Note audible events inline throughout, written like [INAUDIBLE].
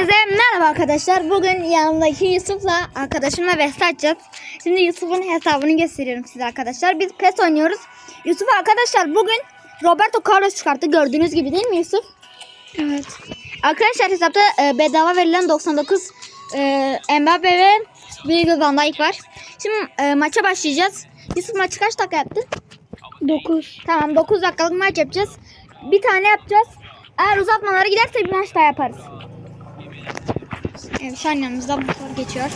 Hepinize merhaba arkadaşlar. Bugün yanımdaki Yusuf'la arkadaşımla Beste açacağız. Şimdi Yusuf'un hesabını gösteriyorum size arkadaşlar. Biz PES oynuyoruz. Yusuf arkadaşlar bugün Roberto Carlos çıkarttı. Gördüğünüz gibi değil mi Yusuf? Evet. Arkadaşlar hesapta e, bedava verilen 99 e, Mbappe ve Virgil van Dijk var. Şimdi e, maça başlayacağız. Yusuf maçı kaç dakika yaptın? 9. Tamam 9 dakikalık maç yapacağız. Bir tane yapacağız. Eğer uzatmalara giderse bir maç daha yaparız. Evet şu an motor geçiyor.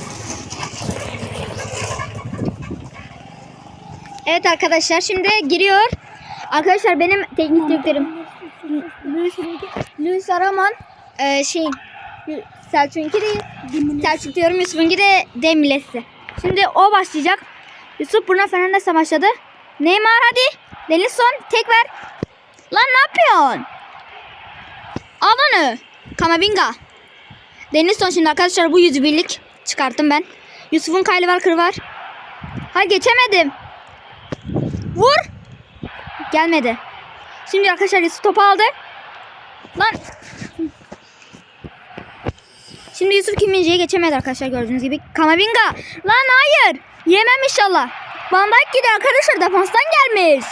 Evet arkadaşlar şimdi giriyor. Arkadaşlar benim teknik direktörüm Luis, Araman e, şey Selçuk'unki de Selçuk diyorum Yusuf'unki de Demilesi. Şimdi o başlayacak. Yusuf Bruno Fernandes'e başladı. Neymar hadi. Denilson tek ver. Lan ne yapıyorsun? Al onu. Kamavinga. Denilson şimdi arkadaşlar bu yüzü birlik çıkarttım ben. Yusuf'un Kyle Walker var. Ha geçemedim. Vur. Gelmedi. Şimdi arkadaşlar Yusuf topu aldı. Lan. Şimdi Yusuf Kimince'ye geçemedi arkadaşlar gördüğünüz gibi. Kamavinga. Lan hayır. Yemem inşallah. Van Dijk gidiyor arkadaşlar defanstan gelmiş.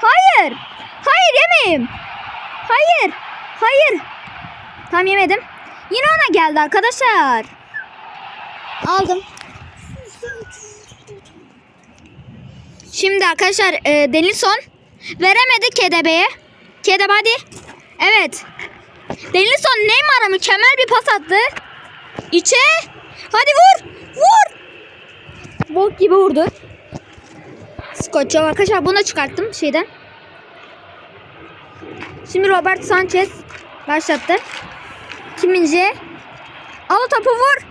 Hayır. Hayır yemeyeyim. Hayır. Hayır. Tam yemedim. Yine ona geldi arkadaşlar. Aldım. Şimdi arkadaşlar e, Denilson veremedi KDB'ye. KDB hadi. Evet. Denilson Neymar'a mükemmel bir pas attı. İçe. Hadi vur. Vur. Bok gibi vurdu. Scotch'u arkadaşlar bunu da çıkarttım şeyden. Şimdi Robert Sanchez başlattı. Kimince? Al topu vur.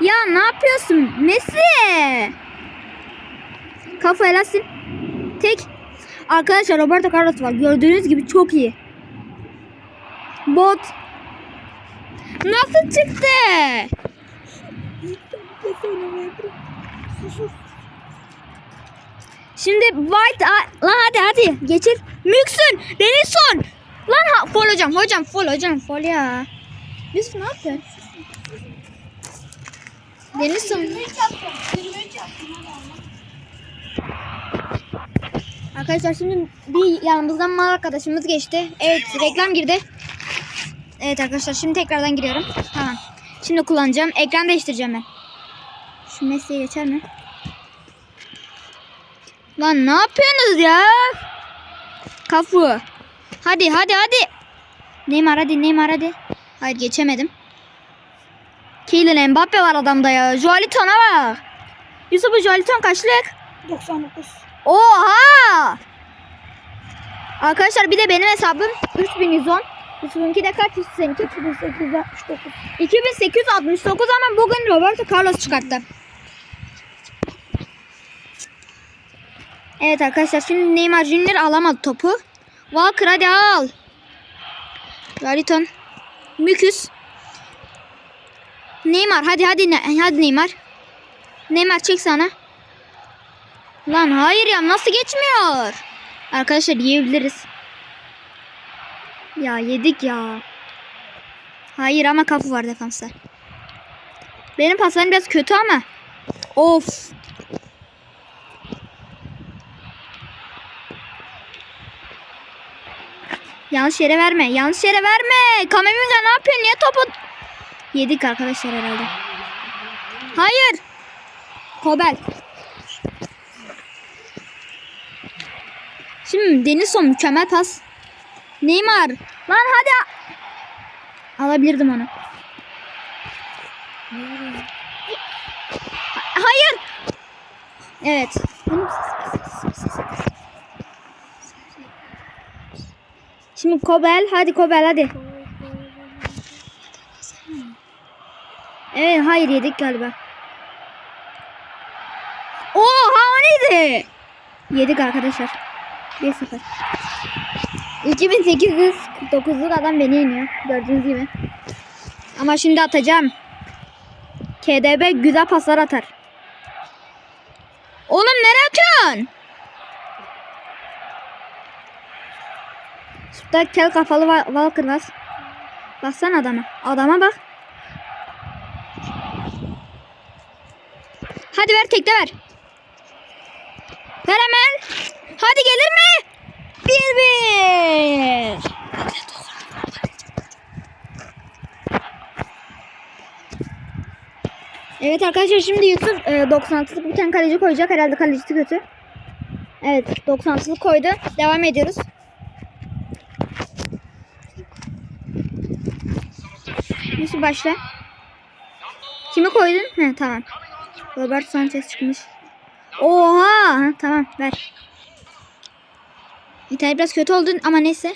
Ya ne yapıyorsun? Messi. Kafa helalsin. Tek. Arkadaşlar Roberto Carlos var. Gördüğünüz gibi çok iyi. Bot. Nasıl çıktı? Şimdi White lan hadi hadi geçir. Müksün. Denilson. Lan ha, fol hocam hocam fol hocam fol ya. Yusuf ne yaptın? Denilson. Arkadaşlar şimdi bir yanımızdan mal arkadaşımız geçti. Evet reklam girdi. Evet arkadaşlar şimdi tekrardan giriyorum. Tamam. Şimdi kullanacağım. Ekran değiştireceğim ben. Şu Messi'ye geçer mi? Lan ne yapıyorsunuz ya? Kafu. Hadi hadi hadi. Neymar hadi Neymar hadi. Hayır geçemedim. Kylian Mbappe var adamda ya. Joaliton'a bak. Yusuf Joaliton kaçlık? 99. Oha! Arkadaşlar bir de benim hesabım 3110. Yusuf'unki de kaç? Seninki 2869. 2869 ama bugün Roberto Carlos çıkarttı. Evet arkadaşlar şimdi Neymar Junior alamadı topu. Walker hadi al. Gariton. Müküs. Neymar hadi hadi hadi Neymar. Neymar çek sana. Lan hayır ya nasıl geçmiyor? Arkadaşlar yiyebiliriz. Ya yedik ya. Hayır ama kapı var defansta. Benim paslarım biraz kötü ama. Of. Yanlış yere verme. Yanlış yere verme. Kamavinga ne yapıyor? Niye topu... Yedik arkadaşlar herhalde. Hayır. Kobel. Şimdi Denilson mükemmel pas. Neymar. Lan hadi. Alabilirdim onu. Ha- Hayır. Evet. Şimdi Kobel. Hadi Kobel hadi. Evet hayır yedik galiba. Oha o neydi? Yedik arkadaşlar. 1-0. 2849'luk adam beni yeniyor. Gördüğünüz gibi. Ama şimdi atacağım. KDB güzel paslar atar. Oğlum nereye atıyorsun? Şurada kel kafalı Wa- Walker var. Baksana adama. Adama bak. Hadi ver tekte ver. Ver hemen. Hadi gelir mi? Bir bir. Evet arkadaşlar şimdi Yusuf e, 96'lık bir tane kaleci koyacak. Herhalde kalecisi kötü. Evet 96'lık koydu. Devam ediyoruz. Yusuf başla. Kimi koydun? He tamam. Robert Sanchez çıkmış. Oha! Ha, tamam ver. İtalya biraz kötü oldun ama neyse.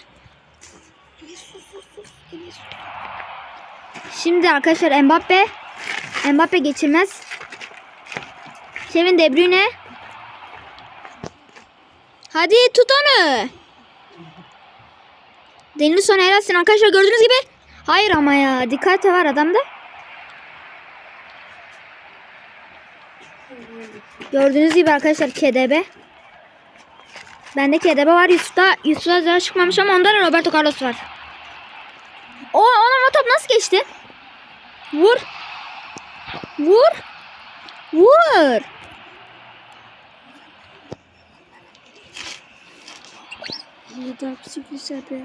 Şimdi arkadaşlar Mbappe Mbappe geçilmez. Kevin De Bruyne. Hadi tut onu. Denilson helalsin arkadaşlar gördüğünüz gibi. Hayır ama ya dikkat var adamda. Gördüğünüz gibi arkadaşlar KDB. Bende KDB var. Yusuf'ta Yusuf'ta daha çıkmamış ama onda da Roberto Carlos var. O onun o top nasıl geçti? Vur. Vur. Vur. Burada sürpriz yapıyor.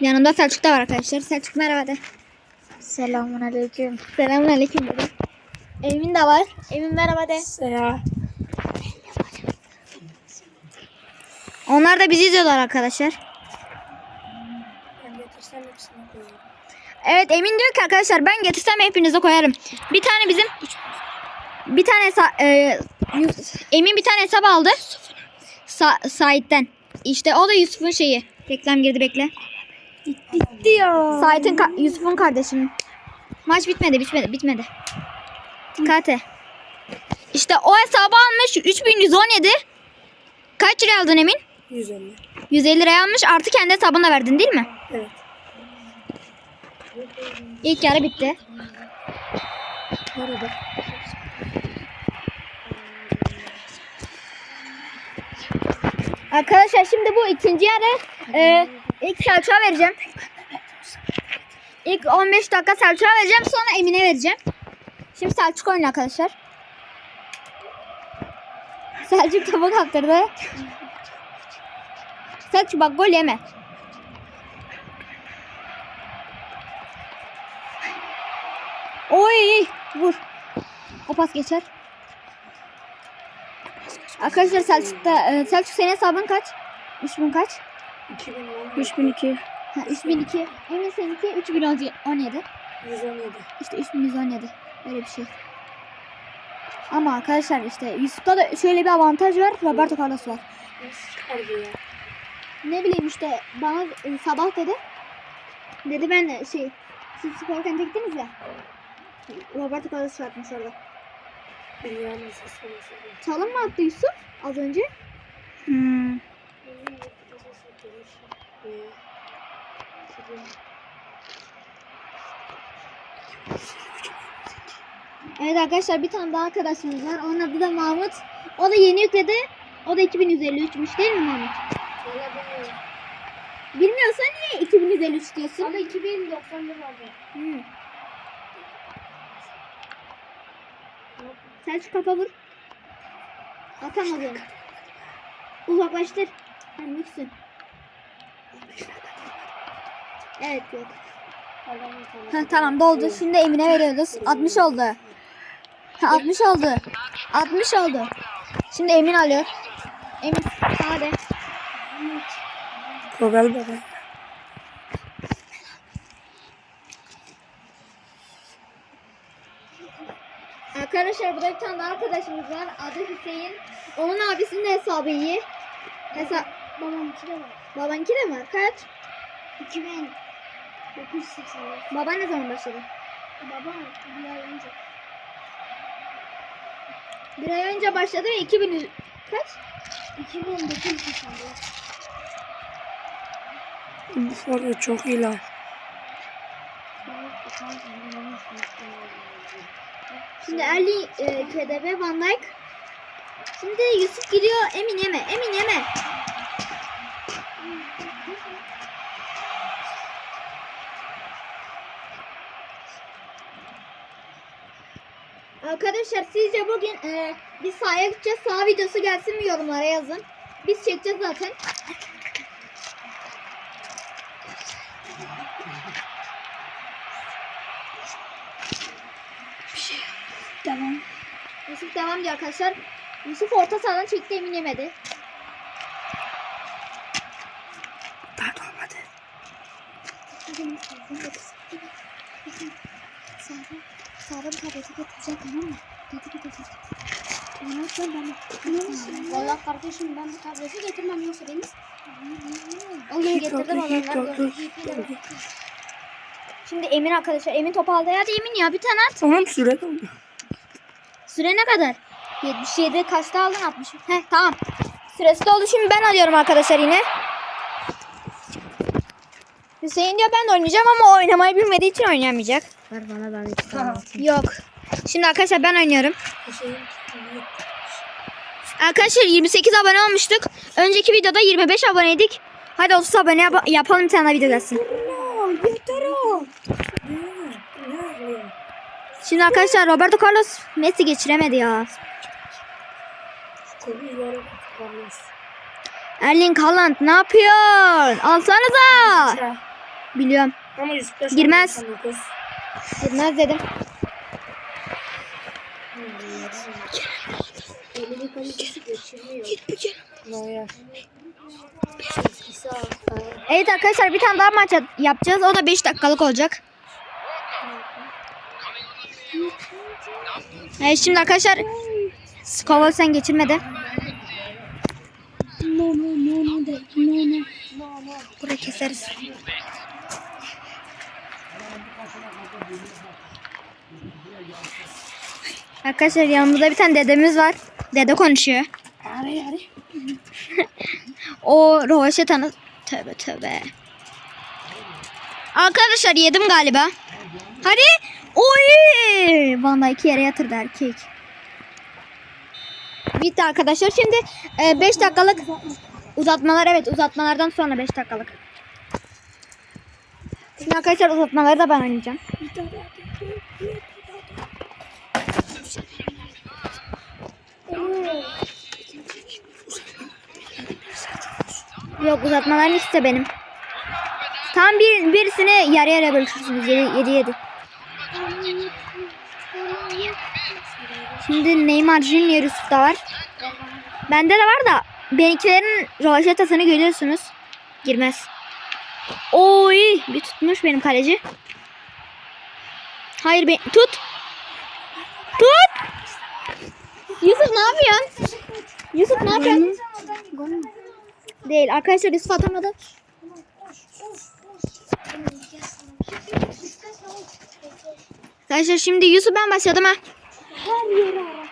Yanımda Selçuk da var arkadaşlar. Selçuk merhaba de. Selamun aleyküm. Selamun aleyküm dedi. Emin de var. Emin merhaba de. Selam. Onlar da bizi izliyorlar arkadaşlar. Evet Emin diyor ki arkadaşlar ben getirsem hepinize koyarım. Bir tane bizim bir tane e, Emin bir tane hesap aldı. Sa Sait'ten. İşte o da Yusuf'un şeyi. Reklam girdi bekle. Bitti ya. Sait'in ka- Yusuf'un kardeşinin. Maç bitmedi, bitmedi, bitmedi. Kate. İşte o hesabı almış 3117. Kaç lira aldın Emin? 150. 150 liraya almış artı kendi hesabına verdin değil mi? Evet. İlk yarı bitti. Nerede? Arkadaşlar şimdi bu ikinci yarı e, ilk Selçuk'a vereceğim. İlk 15 dakika Selçuk'a vereceğim sonra Emin'e vereceğim. Şimdi Selçuk oynuyor arkadaşlar. Selçuk topu kaptırdı. Selçuk bak gol yeme. Oy vur. O pas geçer. Arkadaşlar Selçuk'ta e, Selçuk senin hesabın kaç? 3000 kaç? 3002. Ha, 3002. Emin seninki 3017. 117. İşte 3117. Öyle bir şey. Ama arkadaşlar işte Yusuf'ta da şöyle bir avantaj var. Roberto Carlos var. Nasıl çıkardı ya? Ne bileyim işte bana e, sabah dedi. Dedi ben de şey siz spor kente gittiniz ya. Roberto Carlos atmış orada. Sesi mesela. Çalım mı attı Yusuf az önce? Hmm. Evet arkadaşlar bir tane daha arkadaşımız var. Onun adı da Mahmut. O da yeni yükledi. O da 2153'müş değil mi Mahmut? Bilmiyorsan niye 2153 diyorsun? Ama 2091 vardı. Hmm. Selçuk kafa vur. Atamadın. Uzaklaştır. Sen büyüksün. Evet yok. Ha, tamam doldu. Şimdi Emine veriyoruz. 60 oldu. Ha, 60 oldu. 60 oldu. Şimdi Emin alıyor. Emin sana de. O ben. Arkadaşlar burada bir tane daha arkadaşımız var. Adı Hüseyin. Onun abisinin de hesabı iyi. Hesap... Babanınki de var. Babanınki de mi? Kaç? 2000. 9.80. Baba ne zaman başladı? Baba bir ay önce. Bir ay önce başladı ve 2000 kaç? 2009 Bu forma çok iyi lan. Şimdi Ali e, KDB Van Dijk. Şimdi Yusuf giriyor Emin Yeme. Emin Yeme. Arkadaşlar sizce bugün e, biz sahaya gideceğiz. Saha videosu gelsin mi yorumlara yazın. Biz çekeceğiz zaten. Devam. Yusuf devam diyor arkadaşlar. Yusuf orta sahadan çekti emin yemedi. Pardon hadi. Sağda bir tableti getireceğim tamam mı? Getir getir. Ondan sonra ben Valla kardeşim ben bu tableti getirmem yoksa beni Onu getirdim adamlar. Şimdi Emin arkadaşlar. Emin topu aldı. Hadi Emin ya bir tane at. Tamam süre kaldı. Süre ne kadar? 77 kaçta aldın 60. Heh tamam. Süresi doldu şimdi ben alıyorum arkadaşlar yine. Hüseyin diyor ben de oynayacağım ama o oynamayı bilmediği için oynayamayacak. Ver bana ben iki tane Yok. Şimdi arkadaşlar ben oynuyorum. Arkadaşlar 28 abone olmuştuk. Önceki videoda 25 aboneydik. Hadi 30 abone yap- yapalım bir tane video gelsin. Yeter o. Şimdi arkadaşlar Roberto Carlos Messi geçiremedi ya. Erling Haaland ne yapıyorsun? Alsanıza. Biliyorum. Ama Yusuf'ta Girmez. an 99. Girmez dedim. Elini geçirmiyor. Evet arkadaşlar bir tane daha maç yap- yapacağız. O da 5 dakikalık olacak. Evet şimdi arkadaşlar Skoval sen geçirmedi. No no no no. No no. Burayı keseriz. Arkadaşlar yanımızda bir tane dedemiz var. Dede konuşuyor. [LAUGHS] O rovaşetanı. Tövbe tövbe. Arkadaşlar yedim galiba. Hadi. Oy. Vanda iki yere yatırdı erkek. Bitti arkadaşlar. Şimdi 5 dakikalık uzatmalar evet uzatmalardan sonra 5 dakikalık. Şimdi arkadaşlar uzatmaları da ben oynayacağım. Yok uzatmaların ikisi de benim. Tam bir birisini yarı yarıya bölüşürsünüz. 7 7. Şimdi Neymar Junior Yusuf var. Bende de var da benimkilerin rovaşetasını görüyorsunuz. Girmez. Oy bir tutmuş benim kaleci. Hayır ben tut. Tut. Yusuf ne yapıyorsun? Yusuf ne yapıyorsun? Değil. Arkadaşlar Yusuf atamadı. Arkadaşlar şimdi Yusuf ben başladım ha. Her yere ara.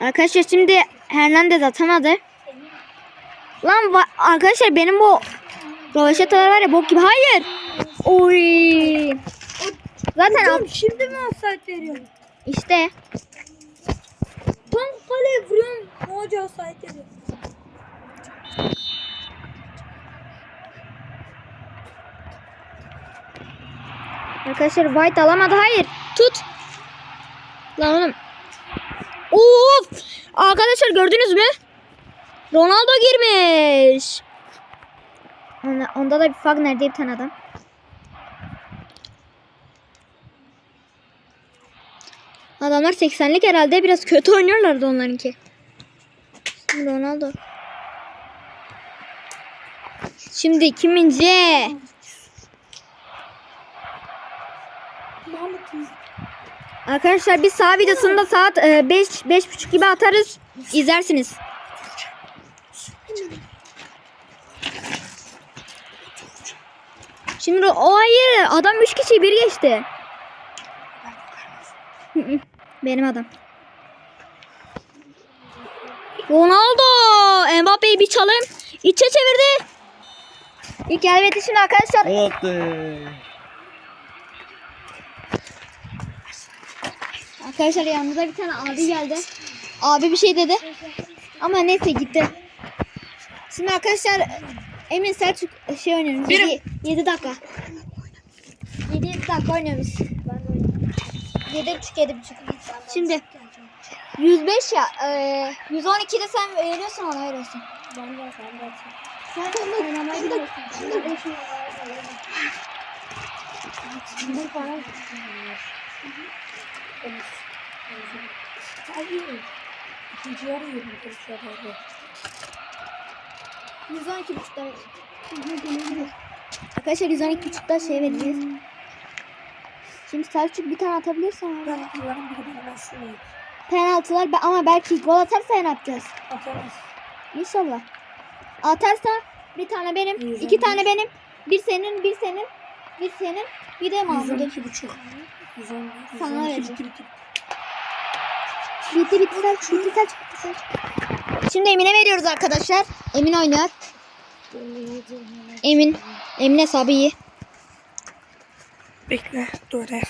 Arkadaşlar şimdi Hernandez atamadı. Lan arkadaşlar benim bu rovaşatalar var ya bok gibi. Hayır. Oy. Zaten al- Şimdi mi offside veriyorsun? işte. Tam kaleye vuruyorum. Ne hoca offside veriyor? Arkadaşlar White alamadı. Hayır. Tut. Lan oğlum. Of. Arkadaşlar gördünüz mü? Ronaldo girmiş. Onda, onda da bir Fagner diye bir tane adam. Adamlar 80'lik herhalde biraz kötü oynuyorlardı onlarınki. Şimdi Ronaldo. Şimdi kimince? Arkadaşlar biz sağ videosunu da saat 5 5.30 gibi atarız. İzlersiniz. Şimdi o hayır adam 3 kişi bir geçti. Benim adam. Ronaldo Mbappe'yi bir çalım içe çevirdi. İlk elbette şimdi arkadaşlar Oldu. Arkadaşlar yanımıza bir tane abi geldi. Abi bir şey dedi. Ama neyse gitti. Şimdi arkadaşlar Emin Selçuk şey oynuyoruz. Birim. 7, 7 dakika. 7 dakika oynuyoruz. 7 buçuk 7 buçuk. Şimdi 105 ya. E, 112 de sen veriyorsun ona veriyorsun. Ben de sen de. Sen de Oynamaya gidiyorsun. Bana Hayır. İkinci yarı yürüdüm. İkinci yarı. 112 buçukta Arkadaşlar 112 buçukta şey vereceğiz. Şimdi Selçuk bir tane atabilirsen abi. Ben kullanım bir de ben Penaltılar ama belki gol atarsa ne yapacağız? atamaz. İnşallah. Atarsa bir tane benim, Yüz iki on tane benim, bir senin, bir senin, bir senin, bir de Mahmut'un. 112 buçuk. 110, Sana 112 vereceğim. bitti bitti Selçuk, bitti Selçuk. Şimdi Emin'e veriyoruz arkadaşlar. Emin oynuyor. Emin. Emin hesabı iyi. Bekle. Dur ya.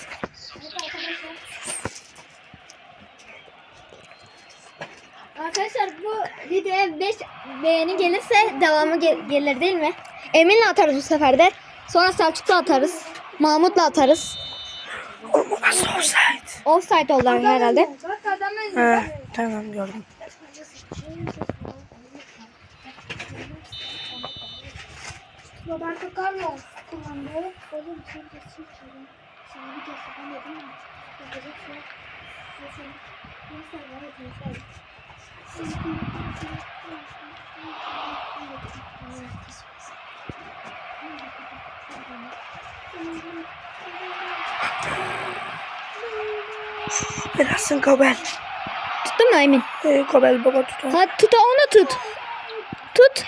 Arkadaşlar bu videoya 5 beğeni gelirse devamı gel- gelir değil mi? Emin'le atarız bu sefer de. Sonra Selçuk'la atarız. Mahmut'la atarız. Oğlum o nasıl offside? Offside oldular herhalde. Ha, tamam gördüm. Roberto Carlos kullandı. Oğlum sen çık şuradan. Sana bir kez ben dedim mi? Yapacak şey yok. Neyse. Neyse var ya neyse. Belasın Kobel. Tuttun mu Emin? Ee, Kobel baba tutar. Hadi tut onu tut. Tut.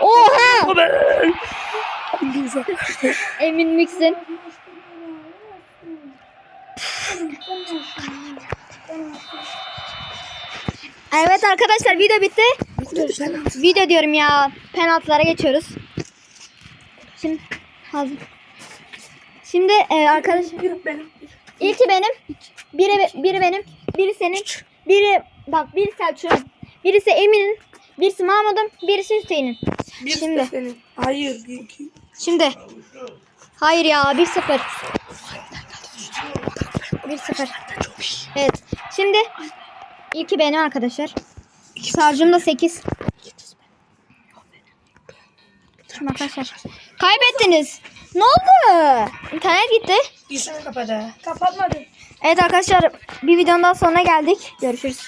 Oha! Kobel. Emin miksin. Evet arkadaşlar video bitti. Video diyorum ya. Penaltılara geçiyoruz. Şimdi hazır. Şimdi e, arkadaşlar Bir benim. ilki benim. Biri biri benim. Biri senin. Biri bak biri Selçuk'un. Birisi Emin'in. Birisi Mahmut'un. Birisi Hüseyin'in. Bir Şimdi. de senin. Hayır. İki. Şimdi. Hayır ya 1-0. 1-0. Evet. Şimdi ilki benim arkadaşlar. Sarcım da 8. Şimdi arkadaşlar. Kaybettiniz. Ne oldu? İnternet gitti. Yüzünü kapadı. Kapatmadı. Evet arkadaşlar bir videonun daha sonuna geldik. Görüşürüz.